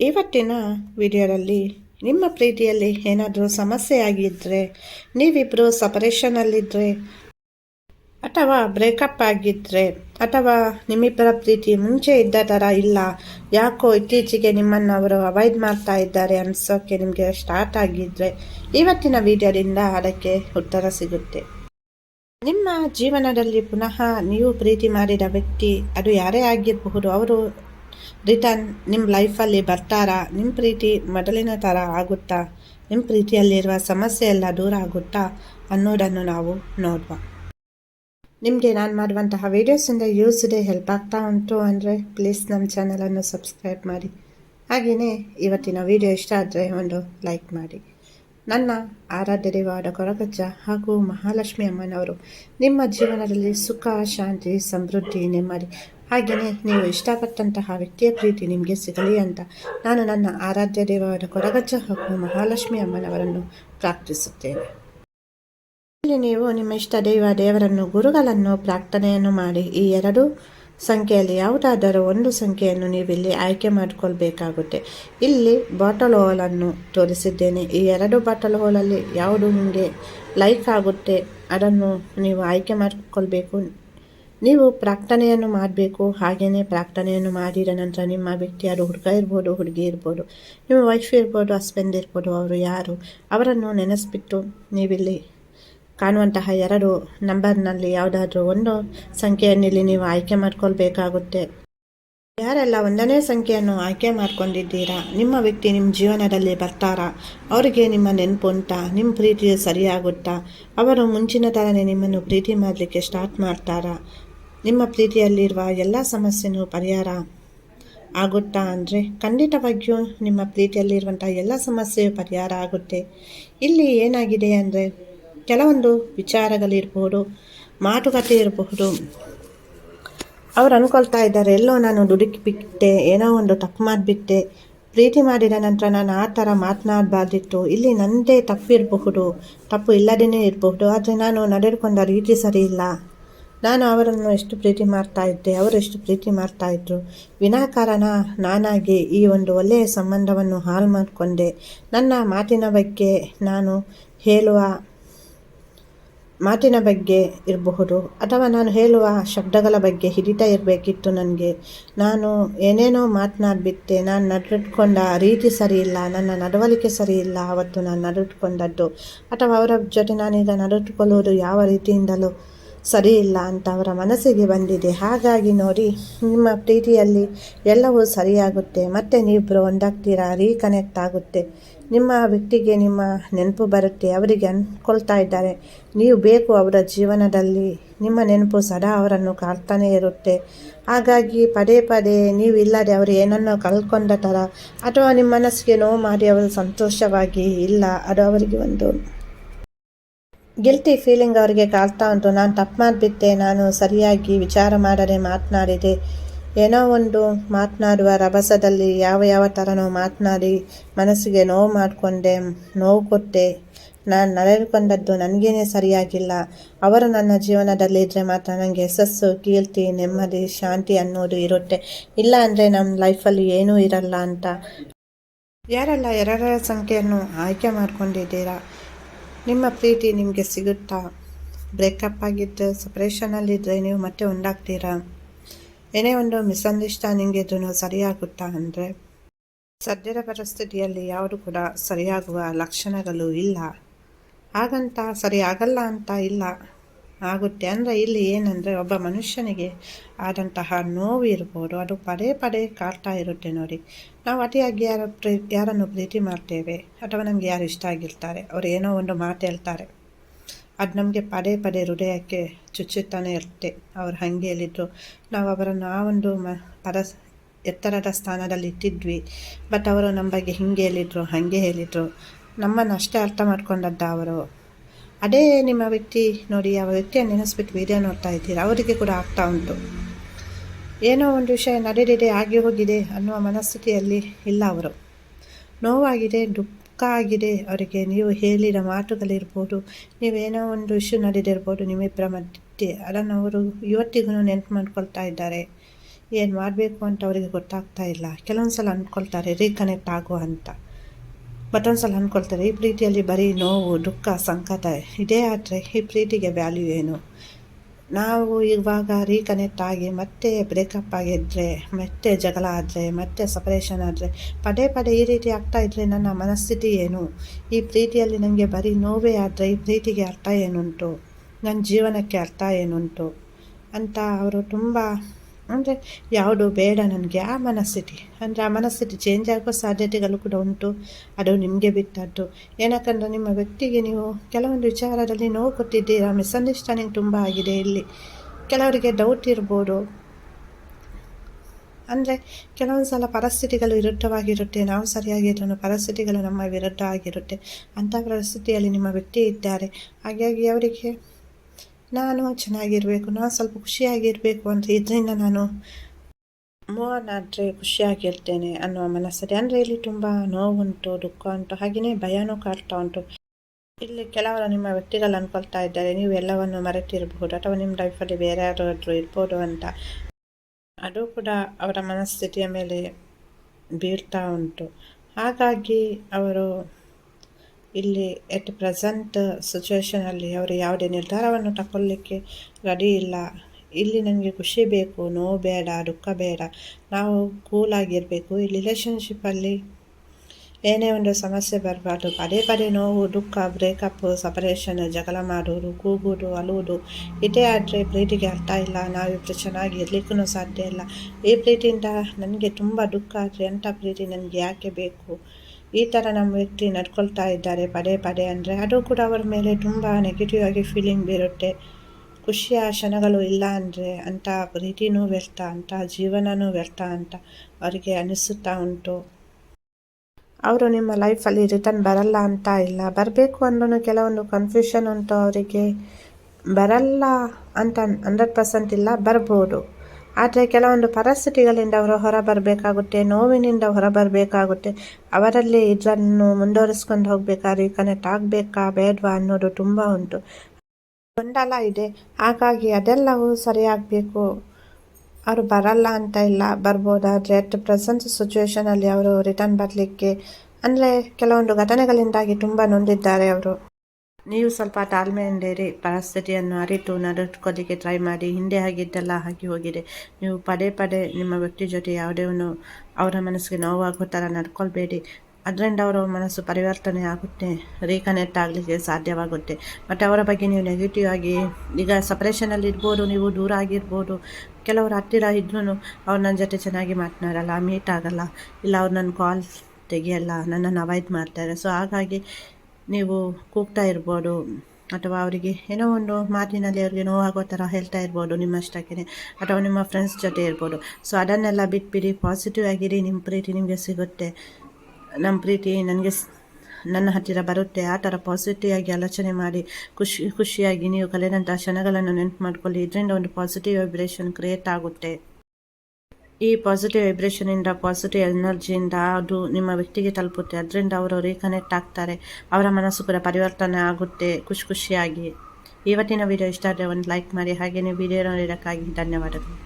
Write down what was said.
ಇವತ್ತಿನ ವಿಡಿಯೋದಲ್ಲಿ ನಿಮ್ಮ ಪ್ರೀತಿಯಲ್ಲಿ ಏನಾದರೂ ಸಮಸ್ಯೆ ಆಗಿದ್ದರೆ ನೀವಿಬ್ಬರು ಸಪರೇಷನಲ್ಲಿದ್ದರೆ ಅಥವಾ ಬ್ರೇಕಪ್ ಆಗಿದ್ದರೆ ಅಥವಾ ನಿಮ್ಮಿಬ್ಬರ ಪ್ರೀತಿ ಮುಂಚೆ ಇದ್ದ ಥರ ಇಲ್ಲ, ಯಾಕೋ ಇತ್ತೀಚೆಗೆ ನಿಮ್ಮನ್ನು ಅವರು ಅವಾಯ್ಡ್ ಮಾಡ್ತಾ ಇದ್ದಾರೆ ಅನಿಸೋಕ್ಕೆ ನಿಮಗೆ ಸ್ಟಾರ್ಟ್ ಆಗಿದ್ದರೆ ಇವತ್ತಿನ ವಿಡಿಯೋದಿಂದ ಅದಕ್ಕೆ ಉತ್ತರ ಸಿಗುತ್ತೆ. ನಿಮ್ಮ ಜೀವನದಲ್ಲಿ ಪುನಃ ನೀವು ಪ್ರೀತಿ ಮಾಡಿದ ವ್ಯಕ್ತಿ, ಅದು ಯಾರೇ ಆಗಿರಬಹುದು, ಅವರು ರಿಟರ್ನ್ ನಿಮ್ಮ ಲೈಫಲ್ಲಿ ಬರ್ತಾರಾ? ನಿಮ್ಮ ಪ್ರೀತಿ ಮೊದಲಿನ ಥರ ಆಗುತ್ತಾ? ನಿಮ್ಮ ಪ್ರೀತಿಯಲ್ಲಿರುವ ಸಮಸ್ಯೆ ಎಲ್ಲ ದೂರ ಆಗುತ್ತಾ? ಅನ್ನೋದನ್ನು ನಾವು ನೋಡುವ. ನಿಮಗೆ ನಾನು ಮಾಡುವಂತಹ ವೀಡಿಯೋಸಿಂದ ಯೂಸ್ ಇದೆ ಹೆಲ್ಪ್ ಆಗ್ತಾ ಉಂಟು ಅಂದರೆ ಪ್ಲೀಸ್ ನಮ್ಮ ಚಾನಲನ್ನು ಸಬ್ಸ್ಕ್ರೈಬ್ ಮಾಡಿ. ಹಾಗೆಯೇ ಇವತ್ತಿನ ವಿಡಿಯೋ ಇಷ್ಟ ಆದರೆ ಒಂದು ಲೈಕ್ ಮಾಡಿ. ನನ್ನ ಆರಾಧ್ಯ ದೇವಾದ ಕೊರಗಜ್ಜ ಹಾಗೂ ಮಹಾಲಕ್ಷ್ಮಿ ಅಮ್ಮನವರು, ನಿಮ್ಮ ಜೀವನದಲ್ಲಿ ಸುಖ, ಶಾಂತಿ, ಸಮೃದ್ಧಿ ನೆಮ್ಮದಿ. ಹಾಗೆಯೇ ನೀವು ಇಷ್ಟಪಟ್ಟಂತಹ ವ್ಯಕ್ತಿಯ ಪ್ರೀತಿ ನಿಮಗೆ ಸಿಗಲಿ ಅಂತ ನಾನು ನನ್ನ ಆರಾಧ್ಯ ದೇವಾದ ಕೊರಗಜ್ಜ ಹಾಗೂ ಮಹಾಲಕ್ಷ್ಮಿ ಅಮ್ಮನವರನ್ನು ಪ್ರಾರ್ಥಿಸುತ್ತೇನೆ. ಇಲ್ಲಿ ನೀವು ನಿಮ್ಮ ಇಷ್ಟ ದೈವ ದೇವರನ್ನು, ಗುರುಗಳನ್ನು, ಪ್ರಾರ್ಥನೆಯನ್ನು ಮಾಡಿ ಈ ಎರಡು ಸಂಖ್ಯೆಯಲ್ಲಿ ಯಾವುದಾದರೂ ಒಂದು ಸಂಖ್ಯೆಯನ್ನು ನೀವಿಲ್ಲಿ ಆಯ್ಕೆ ಮಾಡಿಕೊಳ್ಬೇಕಾಗುತ್ತೆ. ಇಲ್ಲಿ ಬಾಟಲ್ ಹೋಲನ್ನು ತೋರಿಸಿದ್ದೇನೆ. ಈ ಎರಡು ಬಾಟಲ್ ಹೋಲಲ್ಲಿ ಯಾವುದು ನಿಮಗೆ ಲೈಕ್ ಆಗುತ್ತೆ ಅದನ್ನು ನೀವು ಆಯ್ಕೆ ಮಾಡಿಕೊಳ್ಬೇಕು. ನೀವು ಪ್ರಾರ್ಥನೆಯನ್ನು ಮಾಡಬೇಕು. ಹಾಗೆಯೇ ಪ್ರಾರ್ಥನೆಯನ್ನು ಮಾಡಿದ ನಂತರ ನಿಮ್ಮ ವ್ಯಕ್ತಿ ಯಾರು? ಹುಡುಗ ಇರ್ಬೋದು, ಹುಡುಗಿ ಇರ್ಬೋದು, ನಿಮ್ಮ ವೈಫ್ ಇರ್ಬೋದು ಹಸ್ಬೆಂಡ್ ಇರ್ಬೋದು, ಅವರು ಯಾರು? ಅವರನ್ನು ನೆನೆಸ್ಬಿಟ್ಟು ನೀವಿಲ್ಲಿ ಕಾಣುವಂತಹ ಎರಡು ನಂಬರ್ನಲ್ಲಿ ಯಾವುದಾದ್ರೂ ಒಂದು ಸಂಖ್ಯೆಯನ್ನಿಲ್ಲಿ ನೀವು ಆಯ್ಕೆ ಮಾಡ್ಕೊಳ್ಬೇಕಾಗುತ್ತೆ. ಯಾರೆಲ್ಲ ಒಂದನೇ ಸಂಖ್ಯೆಯನ್ನು ಆಯ್ಕೆ ಮಾಡ್ಕೊಂಡಿದ್ದೀರಾ? ನಿಮ್ಮ ವ್ಯಕ್ತಿ ನಿಮ್ಮ ಜೀವನದಲ್ಲಿ ಬರ್ತಾರಾ? ಅವರಿಗೆ ನಿಮ್ಮ ನೆನಪು ಉಂಟಾ? ನಿಮ್ಮ ಪ್ರೀತಿ ಸರಿಯಾಗುತ್ತಾ? ಅವರು ಮುಂಚಿನ ಥರನೇ ನಿಮ್ಮನ್ನು ಪ್ರೀತಿ ಮಾಡಲಿಕ್ಕೆ ಸ್ಟಾರ್ಟ್ ಮಾಡ್ತಾರಾ? ನಿಮ್ಮ ಪ್ರೀತಿಯಲ್ಲಿರುವ ಎಲ್ಲ ಸಮಸ್ಯೆನೂ ಪರಿಹಾರ ಆಗುತ್ತಾ ಅಂದರೆ ಖಂಡಿತವಾಗಿಯೂ ನಿಮ್ಮ ಪ್ರೀತಿಯಲ್ಲಿರುವಂಥ ಎಲ್ಲ ಸಮಸ್ಯೆಯು ಪರಿಹಾರ ಆಗುತ್ತೆ. ಇಲ್ಲಿ ಏನಾಗಿದೆ ಅಂದರೆ ಕೆಲವೊಂದು ವಿಚಾರಗಳಿರಬಹುದು ಮಾತುಕತೆ ಇರಬಹುದು ಅವ್ರು ಅನ್ಕೊಳ್ತಾ ಇದ್ದಾರೆ, ಎಲ್ಲೋ ನಾನು ದುಡುಕಿ ಬಿಟ್ಟೆ, ಏನೋ ಒಂದು ತಪ್ಪು ಮಾಡಿಬಿಟ್ಟೆ, ಪ್ರೀತಿ ಮಾಡಿದ ನಂತರ ನಾನು ಆ ಥರ ಮಾತನಾಡಬಾರ್ದಿತ್ತು, ಇಲ್ಲಿ ನನ್ನದೇ ತಪ್ಪಿರಬಹುದು, ತಪ್ಪು ಇಲ್ಲದೇ ಇರಬಹುದು, ಆದರೆ ನಾನು ನಡೆದುಕೊಂಡ ರೀತಿ ಸರಿ ಇಲ್ಲ. ನಾನು ಅವರನ್ನು ಎಷ್ಟು ಪ್ರೀತಿ ಮಾಡ್ತಾ ಇದ್ದೆ, ಅವರು ಎಷ್ಟು ಪ್ರೀತಿ ಮಾಡ್ತಾ ಇದ್ರು. ವಿನಾಕಾರಣ ನಾನಾಗಿ ಈ ಒಂದು ಒಳ್ಳೆಯ ಸಂಬಂಧವನ್ನು ಹಾಳು ಮಾಡಿಕೊಂಡೆ. ನನ್ನ ಮಾತಿನ ಬಗ್ಗೆ ನಾನು ಹೇಳುವ ಮಾತಿನ ಬಗ್ಗೆ ಇರಬಹುದು ಅಥವಾ ನಾನು ಹೇಳುವ ಶಬ್ದಗಳ ಬಗ್ಗೆ ಹಿಡಿತ ಇರಬೇಕಿತ್ತು ನನಗೆ. ನಾನು ಏನೇನೋ ಮಾತನಾಡಿಬಿಟ್ಟೆ ನಾನು ನಡೆದುಕೊಂಡ ರೀತಿ ಸರಿ ಇಲ್ಲ ನನ್ನ ನಡವಳಿಕೆ ಸರಿ ಇಲ್ಲ ಅವತ್ತು ನಾನು ನಡೆದುಕೊಂಡದ್ದು ಅಥವಾ ಅವರ ಜೊತೆ ನಾನೀಗ ನಡೆದುಕೊಳ್ಳುವುದು ಯಾವ ರೀತಿಯಿಂದಲೂ ಸರಿ ಇಲ್ಲ ಅಂತ ಅವರ ಮನಸ್ಸಿಗೆ ಬಂದಿದೆ. ಹಾಗಾಗಿ ನೋಡಿ, ನಿಮ್ಮ ಪ್ರೀತಿಯಲ್ಲಿ ಎಲ್ಲವೂ ಸರಿಯಾಗುತ್ತೆ. ಮತ್ತು ನೀವಿಬ್ಬರು ಒಂದಾಗ್ತೀರಾ? ರೀಕನೆಕ್ಟ್ ಆಗುತ್ತೆ. ನಿಮ್ಮ ವ್ಯಕ್ತಿಗೆ ನಿಮ್ಮ ನೆನಪು ಬರುತ್ತೆ. ಅವರಿಗೆ ಅಂದ್ಕೊಳ್ತಾ ಇದ್ದಾರೆ. ನೀವು ಬೇಕು ಅವರ ಜೀವನದಲ್ಲಿ. ನಿಮ್ಮ ನೆನಪು ಸದಾ ಅವರನ್ನು ಕಾಡ್ತಾನೆ ಇರುತ್ತೆ. ಹಾಗಾಗಿ ಪದೇ ಪದೇ ನೀವು ಇಲ್ಲದೆ ಅವರು ಏನನ್ನೋ ಕಳ್ಕೊಂಡ ಥರ, ಅಥವಾ ನಿಮ್ಮ ಮನಸ್ಸಿಗೆ ನೋವು ಮಾಡಿ ಅವರು ಸಂತೋಷವಾಗಿ ಇಲ್ಲ, ಅದು ಅವರಿಗೆ ಒಂದು ಗಿಲ್ಟಿ ಫೀಲಿಂಗ್ ಅವರಿಗೆ ಕಾಡ್ತಾ ಉಂಟು. ನಾನು ತಪ್ಪು ಮಾಡಿಬಿಟ್ಟೆ. ನಾನು ಸರಿಯಾಗಿ ವಿಚಾರ ಮಾಡದೆ ಮಾತನಾಡಿದೆ. ಏನೋ ಒಂದು ಮಾತನಾಡುವ ರಭಸದಲ್ಲಿ ಯಾವ ಯಾವ ಥರನೋ ಮಾತನಾಡಿ ಮನಸ್ಸಿಗೆ ನೋವು ಮಾಡಿಕೊಂಡೆ, ನೋವು ಕೊಟ್ಟೆ. ನಾನು ನಡೆದುಕೊಂಡದ್ದು ನನಗೇನೆ ಸರಿಯಾಗಿಲ್ಲ. ಅವರು ನನ್ನ ಜೀವನದಲ್ಲಿ ಇದ್ದರೆ ಮಾತ್ರ ನನಗೆ ಯಶಸ್ಸು ಕೀರ್ತಿ, ನೆಮ್ಮದಿ, ಶಾಂತಿ ಅನ್ನೋದು ಇರುತ್ತೆ. ಇಲ್ಲ ಅಂದರೆ ನಮ್ಮ ಲೈಫಲ್ಲಿ ಏನೂ ಇರಲ್ಲ ಅಂತ. ಯಾರೆಲ್ಲ ಎರಡರ ಸಂಖ್ಯೆಯನ್ನು ಆಯ್ಕೆ ಮಾಡ್ಕೊಂಡಿದ್ದೀರಾ? ನಿಮ್ಮ ಪ್ರೀತಿ ನಿಮಗೆ ಸಿಗುತ್ತಾ? ಬ್ರೇಕಪ್ ಆಗಿದ್ದು ಸಪ್ರೇಷನಲ್ಲಿದ್ದರೆ ನೀವು ಮತ್ತೆ ಒಂದಾಗ್ತೀರಾ ಏನೇ ಒಂದು ಮಿಸ್ಅಂಡರ್ಸ್ಟ್ಯಾಂಡಿಂಗ್ ಇದ್ರೂ ಸರಿಯಾಗುತ್ತಾ ಅಂದರೆ? ಸದ್ಯದ ಪರಿಸ್ಥಿತಿಯಲ್ಲಿ ಯಾವುದು ಕೂಡ ಸರಿಯಾಗುವ ಲಕ್ಷಣಗಳು ಇಲ್ಲ. ಹಾಗಂತ ಸರಿಯಾಗಲ್ಲ ಅಂತ ಇಲ್ಲ. ಆಗುತ್ತೆ. ಅಂದರೆ ಇಲ್ಲಿ ಏನಂದರೆ ಒಬ್ಬ ಮನುಷ್ಯನಿಗೆ ಆದಂತಹ ನೋವು ಇರ್ಬೋದು, ಅದು ಪದೇ ಪದೇ ಕಾಡ್ತಾ ಇರುತ್ತೆ ನೋಡಿ. ನಾವು ಅತಿಯಾಗಿ ಯಾರ ಪ್ರೀ, ಯಾರನ್ನು ಪ್ರೀತಿ ಮಾಡ್ತೇವೆ ಅಥವಾ ನಮಗೆ ಯಾರು ಇಷ್ಟ ಆಗಿರ್ತಾರೆ, ಅವ್ರು ಏನೋ ಒಂದು ಮಾತು ಹೇಳ್ತಾರೆ. ಅದು ನಮಗೆ ಪದೇ ಪದೇ ಹೃದಯಕ್ಕೆ ಚುಚ್ಚುತ್ತಾನೆ ಇರುತ್ತೆ. ಅವ್ರು ಹಾಗೆ ನಾವು ಅವರನ್ನು ಆ ಒಂದು ಮ, ಪರ, ಎತ್ತರದ ಸ್ಥಾನದಲ್ಲಿ ಇಟ್ಟಿದ್ವಿ, ಬಟ್ ಅವರು ನಮ್ಮ ಬಗ್ಗೆ ಹಿಂಗೆ ಹೇಳಿದರು, ಹಾಗೆ ಹೇಳಿದರು. ನಮ್ಮನ್ನು ಅಷ್ಟೇ ಅರ್ಥ ಮಾಡ್ಕೊಂಡದ್ದ ಅವರು. ಅದೇ ನಿಮ್ಮ ವ್ಯಕ್ತಿ ನೋಡಿ, ಯಾವ ವ್ಯಕ್ತಿಯನ್ನು ನೆನೆಸ್ಬಿಟ್ಟು ವೀಡಿಯೋ ನೋಡ್ತಾ ಇದ್ದೀರಾ? ಅವರಿಗೆ ಕೂಡ ಆಗ್ತಾ ಉಂಟು. ಏನೋ ಒಂದು ವಿಷಯ ನಡೆದಿದೆ, ಆಗಿ ಹೋಗಿದೆ ಅನ್ನುವ ಮನಸ್ಥಿತಿಯಲ್ಲಿ ಇಲ್ಲ ಅವರು. ನೋವಾಗಿದೆ, ದುಃಖ ಆಗಿದೆ ಅವರಿಗೆ. ನೀವು ಹೇಳಿದ ಮಾತುಗಳಿರ್ಬೋದು, ನೀವೇನೋ ಒಂದು ಇಶ್ಯೂ ನಡೆದಿರ್ಬೋದು ನಿಮ್ಮಿಬ್ಬರ ಮಧ್ಯೆ. ಅದನ್ನು ಅವರು ಇವತ್ತಿಗೂ ನೆನಪು ಮಾಡ್ಕೊಳ್ತಾ ಇದ್ದಾರೆ. ಏನು ಮಾಡಬೇಕು ಅಂತ ಅವರಿಗೆ ಗೊತ್ತಾಗ್ತಾ ಇಲ್ಲ. ಕೆಲವೊಂದು ಸಲ ಅಂದ್ಕೊಳ್ತಾರೆ ರೀಕನೆಕ್ಟ್ ಆಗುವ ಅಂತ. ಸಲ ಅಂದ್ಕೊಳ್ತಾರೆ, ಈ ಪ್ರೀತಿಯಲ್ಲಿ ಬರೀ ನೋವು, ದುಃಖ, ಸಂಕಟ, ಇದೇ ಆದರೆ ಈ ಪ್ರೀತಿಗೆ ವ್ಯಾಲ್ಯೂ ಏನು? ನಾವು ಇವಾಗ ರೀಕನೆಕ್ಟ್ ಆಗಿ ಮತ್ತೆ ಬ್ರೇಕಪ್ ಆಗಿದ್ದರೆ ಮತ್ತೆ ಜಗಳ ಆದರೆ, ಮತ್ತೆ ಸಪರೇಷನ್ ಆದರೆ, ಪದೇ ಪದೇ ಈ ರೀತಿ ಆಗ್ತಾ ಇದ್ದರೆ ನನ್ನ ಮನಸ್ಥಿತಿ ಏನು? ಈ ಪ್ರೀತಿಯಲ್ಲಿ ನನಗೆ ಬರೀ ನೋವೇ ಆದರೆ ಈ ಪ್ರೀತಿಗೆ ಅರ್ಥ ಏನುಂಟು? ನನ್ನ ಜೀವನಕ್ಕೆ ಅರ್ಥ ಏನುಂಟು? ಅಂತ ಅವರು ತುಂಬ ಅಂದರೆ ಯಾವುದು ಬೇಡ ನನಗೆ, ಆ ಮನಸ್ಥಿತಿ. ಅಂದರೆ ಆ ಮನಸ್ಥಿತಿ ಚೇಂಜ್ ಆಗುವ ಸಾಧ್ಯತೆಗಳು ಕೂಡ ಉಂಟು, ಅದು ನಿಮಗೆ ಬಿಟ್ಟದ್ದು. ಏನಕ್ಕಂದರೆ ನಿಮ್ಮ ವ್ಯಕ್ತಿಗೆ ನೀವು ಕೆಲವೊಂದು ವಿಚಾರದಲ್ಲಿ ನೋವು ಕೊಟ್ಟಿದ್ದೀರಾ ಮಿಸ್ಅಂಡರ್ಸ್ಟ್ಯಾಂಡಿಂಗ್ ತುಂಬ ಆಗಿದೆ ಇಲ್ಲಿ. ಕೆಲವರಿಗೆ ಡೌಟ್ ಇರ್ಬೋದು. ಅಂದರೆ ಕೆಲವೊಂದು ಸಲ ಪರಿಸ್ಥಿತಿಗಳು ವಿರುದ್ಧವಾಗಿರುತ್ತೆ, ನಾವು ಸರಿಯಾಗಿ ಇದನ್ನು ಪರಿಸ್ಥಿತಿಗಳು ನಮ್ಮ ವಿರುದ್ಧ ಆಗಿರುತ್ತೆ. ಅಂಥ ಪರಿಸ್ಥಿತಿಯಲ್ಲಿ ನಿಮ್ಮ ವ್ಯಕ್ತಿ ಇದ್ದಾರೆ. ಹಾಗಾಗಿ ಅವರಿಗೆ ನಾನು ಚೆನ್ನಾಗಿರಬೇಕು, ನಾನು ಸ್ವಲ್ಪ ಖುಷಿಯಾಗಿರಬೇಕು ಅಂತ ಇದರಿಂದ ನಾನು ಮೋನಾದರೆ ಆದರೆ ಖುಷಿಯಾಗಿರ್ತೇನೆ ಅನ್ನುವ ಮನಸ್ಸಲ್ಲಿ. ಅಂದರೆ ಇಲ್ಲಿ ತುಂಬ ನೋವುಂಟು, ದುಃಖ ಉಂಟು ಹಾಗೆಯೇ ಭಯನೂ ಕಾಡ್ತಾ ಉಂಟು. ಇಲ್ಲಿ ಕೆಲವರು ನಿಮ್ಮ ವ್ಯಕ್ತಿಗಳು ಅನ್ಕೊಳ್ತಾ ಇದ್ದಾರೆ, ನೀವು ಎಲ್ಲವನ್ನು ಮರೆತಿರಬಹುದು, ಅಥವಾ ನಿಮ್ಮ ಲೈಫಲ್ಲಿ ಬೇರೆ ಯಾರಾದರೂ ಇರ್ಬೋದು ಅಂತ. ಅದು ಕೂಡ ಅವರ ಮನಸ್ಥಿತಿಯ ಮೇಲೆ ಬೀಳ್ತಾ ಉಂಟು. ಹಾಗಾಗಿ ಅವರು ಇಲ್ಲಿ ಎಟ್ ಪ್ರೆಸೆಂಟ್ ಸಿಚುವೇಷನಲ್ಲಿ ಅವರು ಯಾವುದೇ ನಿರ್ಧಾರವನ್ನು ತಗೊಳ್ಳಿಕ್ಕೆ ರೆಡಿ ಇಲ್ಲ. ಇಲ್ಲಿ ನನಗೆ ಖುಷಿ ಬೇಕು, ನೋವು ಬೇಡ, ದುಃಖ ಬೇಡ. ನಾವು ಕೂಲಾಗಿರಬೇಕು ಈ ರಿಲೇಷನ್ಶಿಪ್ಪಲ್ಲಿ ಏನೇ ಒಂದು ಸಮಸ್ಯೆ ಬರಬಾರ್ದು. ಪದೇ ಪದೇ ನೋವು, ದುಃಖ ಬ್ರೇಕಪ್ ಸಪರೇಷನ್ ಜಗಳ ಮಾಡೋದು ಕೂಗೋದು ಅಲುವುದು ಇದೇ ಆದರೆ ಪ್ರೀತಿಗೆ ಅರ್ಥ ಇಲ್ಲ. ನಾವಿಬ್ಬರು ಚೆನ್ನಾಗಿ ಇರಲಿಕ್ಕೂ ಸಾಧ್ಯ ಇಲ್ಲ. ಈ ಪ್ರೀತಿಯಿಂದ ನನಗೆ ತುಂಬ ದುಃಖ ಆದರೆ ಅಂಥ ಪ್ರೀತಿ ನನಗೆ ಯಾಕೆ ಬೇಕು? ಈ ಥರ ನಮ್ಮ ವ್ಯಕ್ತಿ ನಡ್ಕೊಳ್ತಾ ಇದ್ದಾರೆ ಪದೇ ಪದೇ ಅಂದರೆ ಅದು ಕೂಡ ಅವರ ಮೇಲೆ ತುಂಬ ನೆಗೆಟಿವ್ ಆಗಿ ಫೀಲಿಂಗ್ ಬೀರುತ್ತೆ. ಖುಷಿಯ ಕ್ಷಣಗಳು ಇಲ್ಲ ಅಂದರೆ ಅಂಥ ಪ್ರೀತಿನೂ ವ್ಯರ್ಥ ಅಂತ ಜೀವನವೂ ವ್ಯರ್ಥ ಅಂತ ಅವರಿಗೆ ಅನಿಸುತ್ತಾ ಉಂಟು. ಅವರು ನಿಮ್ಮ ಲೈಫಲ್ಲಿ ರಿಟರ್ನ್ ಬರಲ್ಲ ಅಂತ ಇಲ್ಲ. ಬರಬೇಕು ಅಂದ್ರೂ ಕೆಲವೊಂದು ಕನ್ಫ್ಯೂಷನ್ ಉಂಟು ಅವರಿಗೆ ಬರಲ್ಲ ಅಂತ ಹಂಡ್ರೆಡ್ ಪರ್ಸೆಂಟ್ ಇಲ್ಲ, ಬರ್ಬೋದು. ಆದರೆ ಕೆಲವೊಂದು ಪರಿಸ್ಥಿತಿಗಳಿಂದ ಅವರು ಹೊರ ಬರಬೇಕಾಗುತ್ತೆ ನೋವಿನಿಂದ ಹೊರ ಬರಬೇಕಾಗುತ್ತೆ ಅವರಲ್ಲಿ ಇದನ್ನು ಮುಂದುವರಿಸ್ಕೊಂಡು ಹೋಗಬೇಕಾದ್ರೆ ಕನೆಕ್ಟ್ ಆಗಬೇಕಾ ಬೇಡವಾ ಅನ್ನೋದು ತುಂಬ ಉಂಟು. ಗೊಂದಲ ಇದೆ. ಹಾಗಾಗಿ ಅದೆಲ್ಲವೂ ಸರಿಯಾಗಬೇಕು. ಅವರು ಬರಲ್ಲ ಅಂತ ಇಲ್ಲ, ಬರ್ಬೋದಾದರೆ ಅಟ್ ಪ್ರೆಸೆಂಟ್ ಸಿಚುವೇಶನಲ್ಲಿ ಅವರು ರಿಟರ್ನ್ ಬರಲಿಕ್ಕೆ. ಅಂದರೆ ಕೆಲವೊಂದು ಘಟನೆಗಳಿಂದಾಗಿ ತುಂಬ ನೊಂದಿದ್ದಾರೆ ಅವರು. ನೀವು ಸ್ವಲ್ಪ ತಾಳ್ಮೆಯಿಂದಿರಿ ಪರಿಸ್ಥಿತಿಯನ್ನು ಅರಿತು ನಡೆದುಕೊಳ್ಳಿಕ್ಕೆ ಟ್ರೈ ಮಾಡಿ, ಹಿಂದೆ ಆಗಿದ್ದೆಲ್ಲ ಹಾಕಿ ಹೋಗಿದೆ. ನೀವು ಪದೇ ಪದೇ ನಿಮ್ಮ ವ್ಯಕ್ತಿ ಜೊತೆ ಯಾವುದೇ ಒಂದು ಅವರ ಮನಸ್ಸಿಗೆ ನೋವಾಗೋ ಥರ ನಡ್ಕೊಳ್ಬೇಡಿ. ಅದರಿಂದ ಅವರ ಮನಸ್ಸು ಪರಿವರ್ತನೆ ಆಗುತ್ತೆ ರೀಕನೆಕ್ಟ್ ಆಗಲಿಕ್ಕೆ ಸಾಧ್ಯವಾಗುತ್ತೆ. ಮತ್ತು ಅವರ ಬಗ್ಗೆ ನೀವು ನೆಗೆಟಿವ್ ಆಗಿ, ಈಗ ಸಪ್ರೇಷನಲ್ಲಿ ಇರ್ಬೋದು, ನೀವು ದೂರ ಆಗಿರ್ಬೋದು. ಕೆಲವರು ಹತ್ತಿರ ಇದ್ರೂ ಅವ್ರು ನನ್ನ ಜೊತೆ ಚೆನ್ನಾಗಿ ಮಾತನಾಡಲ್ಲ ಮೀಟ್ ಆಗಲ್ಲ. ಇಲ್ಲ ಅವ್ರು ನನ್ನ ಕಾಲ್ ತೆಗೆಯಲ್ಲ, ನನ್ನನ್ನು ಅವಾಯ್ಡ್ ಮಾಡ್ತಾರೆ. ಸೊ ಹಾಗಾಗಿ ನೀವು ಕೂಗ್ತಾ ಇರ್ಬೋದು ಅಥವಾ ಅವರಿಗೆ ಏನೋ ಒಂದು ಮಾತಿನಲ್ಲಿ ಅವರಿಗೆ ನೋವಾಗೋ ಥರ ಹೇಳ್ತಾ ಇರ್ಬೋದು ನಿಮ್ಮಷ್ಟಕ್ಕೆ ಅಥವಾ ನಿಮ್ಮ ಫ್ರೆಂಡ್ಸ್ ಜೊತೆ ಇರ್ಬೋದು. ಸೊ ಅದನ್ನೆಲ್ಲ ಬಿಟ್ಬಿಡಿ ಪಾಸಿಟಿವ್ ಆಗಿರಿ, ನಿಮ್ಮ ಪ್ರೀತಿ ನಿಮಗೆ ಸಿಗುತ್ತೆ. ನಮ್ಮ ಪ್ರೀತಿ ನನಗೆ ನನ್ನ ಹತ್ತಿರ ಬರುತ್ತೆ. ಆ ಥರ ಪಾಸಿಟಿವ್ ಆಗಿ ಆಲೋಚನೆ ಮಾಡಿ, ಖುಷಿ, ಖುಷಿಯಾಗಿ ನೀವು ಕಲಿದಂಥ ಕ್ಷಣಗಳನ್ನು ನೆನಪು ಮಾಡ್ಕೊಳ್ಳಿ. ಇದರಿಂದ ಒಂದು ಪಾಸಿಟಿವ್ ವೈಬ್ರೇಷನ್ ಕ್ರಿಯೇಟ್ ಆಗುತ್ತೆ. ಈ ಪಾಸಿಟಿವ್ ವೈಬ್ರೇಷನಿಂದ ಪಾಸಿಟಿವ್ ಎನರ್ಜಿಯಿಂದ ಅದು ನಿಮ್ಮ ವ್ಯಕ್ತಿಗೆ ತಲುಪುತ್ತೆ. ಅದರಿಂದ ಅವರು ರೀಕನೆಕ್ಟ್ ಆಗ್ತಾರೆ. ಅವರ ಮನಸ್ಸು ಕೂಡ ಪರಿವರ್ತನೆ ಆಗುತ್ತೆ, ಖುಷಿ ಖುಷಿಯಾಗಿ. ಇವತ್ತಿನ ವಿಡಿಯೋ ಇಷ್ಟ ಆದರೆ ಒಂದು ಲೈಕ್ ಮಾಡಿ ಹಾಗೆಯೇ ವಿಡಿಯೋ ನೋಡಿದಕ್ಕಾಗಿ ಧನ್ಯವಾದಗಳು.